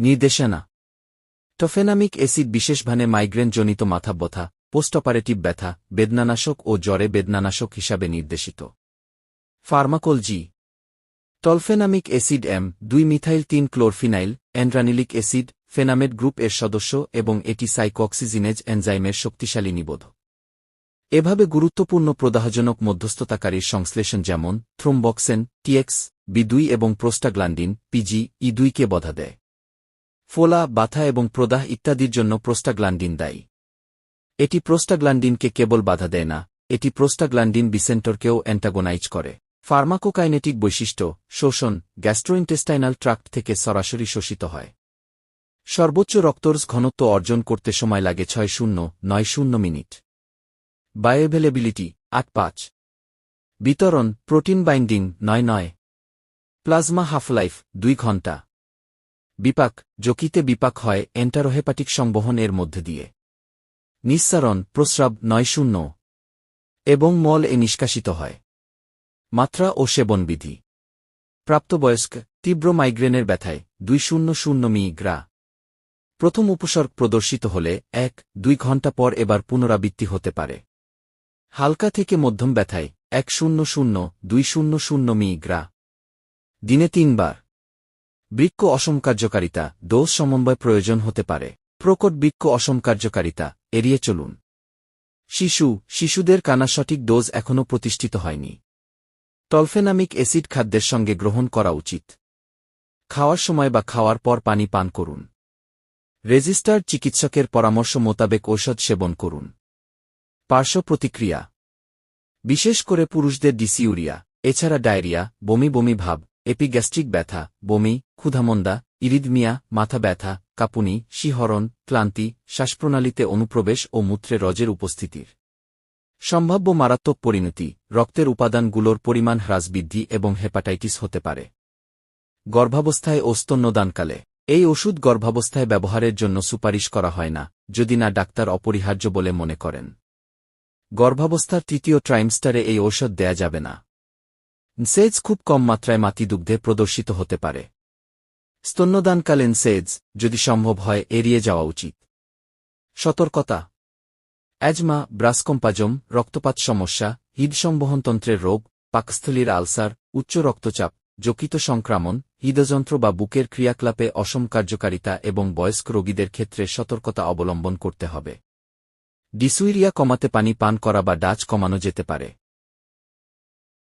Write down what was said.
নির্দেশনা। টফেনামিক অ্যাসিড বিশেষভাবে মাইগ্রেনজনিত মাথা ব্যথা পোস্ট অপারেটিভ ব্যথা, বেদনানাশক ও জ্বরে বেদনানাশক হিসাবে নির্দেশিত। ফার্মাকোলজি। টলফেনামিক অ্যাসিড এম দুই মিথাইল তিন ক্লোরফিনাইল, অ্যান্ড্রানিলিক অ্যাসিড, ফেনামেট গ্রুপ এর সদস্য এবং এটি সাইকক্সিজিনেজ এনজাইমের শক্তিশালী নিবোধ। এভাবে গুরুত্বপূর্ণ প্রদাহজনক মধ্যস্থতাকারীর সংশ্লেষণ যেমন, থ্রোম্বক্সেন টিএক্স বি দুই এবং প্রোস্টাগ্লান্ডিন পিজি ই দুইকে বাধা দেয়। ফোলা, বাথা এবং প্রদাহ ইত্যাদির জন্য প্রোস্টাগ্লান্ডিন দায়ী। এটি প্রোস্টাগ্লান্ডিনকে কেবল বাধা দেয় না, এটি প্রোস্টাগ্লান্ডিন বিসেন্টরকেও অ্যান্টাগোনাইজ করে। ফার্মাকোকাইনেটিক বৈশিষ্ট্য, শোষণ, গ্যাস্ট্রোইন্টেস্টাইনাল ট্রাক্ট থেকে সরাসরি শোষিত হয়। সর্বোচ্চ রক্তরস ঘনত্ব অর্জন করতে সময় লাগে ছয় শূন্য, নয় শূন্য মিনিট। বায়োভেলেবিলিটি, আট পাঁচ। বিতরণ, প্রোটিন বাইন্ডিং, নয় নয়। প্লাজমা হাফলাইফ, দুই ঘণ্টা বিপাক জকিতে বিপাক হয় এন্টারোহেপাটিক সংবহন এর মধ্যে দিয়ে। নিঃসারণ, প্রস্রাব নয় শূন্য এবং মল এ নিষ্কাশিত হয়। মাত্রা ও সেবনবিধি। প্রাপ্তবয়স্ক, তীব্র মাইগ্রেনের ব্যথায়, দুই শূন্য শূন্য মি গ্রা। প্রথম উপসর্গ প্রদর্শিত হলে এক, দুই ঘণ্টা পর এবার পুনরাবৃত্তি হতে পারে। হালকা থেকে মধ্যম ব্যথায়, এক শূন্য শূন্য, দুই শূন্য শূন্য মি গ্রা। দিনে তিনবার। বৃক্ষ অসম কার্যকারিতা ডোজ সমন্বয় প্রয়োজন হতে পারে। প্রকট বৃক্ষ অসম কার্যকারিতা এড়িয়ে চলুন। শিশু, শিশুদের কানা সঠিক ডোজ এখনও প্রতিষ্ঠিত হয়নি। টলফেনামিক অ্যাসিড খাদ্যের সঙ্গে গ্রহণ করা উচিত। খাওয়ার সময় বা খাওয়ার পর পানি পান করুন। রেজিস্টার্ড চিকিৎসকের পরামর্শ মোতাবেক ঔষধ সেবন করুন। পার্শ্ব প্রতিক্রিয়া। বিশেষ করে পুরুষদের ডিসিউরিয়া এছাড়া ডায়রিয়া, বমি বমি ভাব এপিগ্যাস্ট্রিক ব্যথা, বমি, ক্ষুধামন্দা, ইরিদমিয়া, মাথা ব্যথা, কাপুনি, শিহরণ, ক্লান্তি, শ্বাসপ্রণালীতে অনুপ্রবেশ ও মূত্রে রজের উপস্থিতির সম্ভাব্য মারাত্মক পরিণতি, রক্তের উপাদানগুলোর পরিমাণ হ্রাস বৃদ্ধি এবং হেপাটাইটিস হতে পারে। গর্ভাবস্থায় ও স্তন্যদানকালে এই ওষুধ গর্ভাবস্থায় ব্যবহারের জন্য সুপারিশ করা হয় না, যদি না ডাক্তার অপরিহার্য বলে মনে করেন। গর্ভাবস্থার তৃতীয় ট্রাইমস্টারে এই ঔষধ দেয়া যাবে না। সেজ খুব কম মাত্রায় মাতিদুগ্ধে প্রদর্শিত হতে পারে। স্তন্যদানকালীন সেজ যদি সম্ভব হয় এড়িয়ে যাওয়া উচিত। সতর্কতা। অ্যাজমা, ব্রাসকম্পাজম, রক্তপাত সমস্যা, হৃদসংবহনতন্ত্রের রোগ, পাকস্থলীর আলসার, উচ্চ রক্তচাপ জকিত সংক্রমণ, হৃদযন্ত্র বা বুকের ক্রিয়াকলাপে অসম কার্যকারিতা এবং বয়স্ক রোগীদের ক্ষেত্রে সতর্কতা অবলম্বন করতে হবে। ডিসুইরিয়া কমাতে পানি পান করা বা ডাচ কমানো যেতে পারে।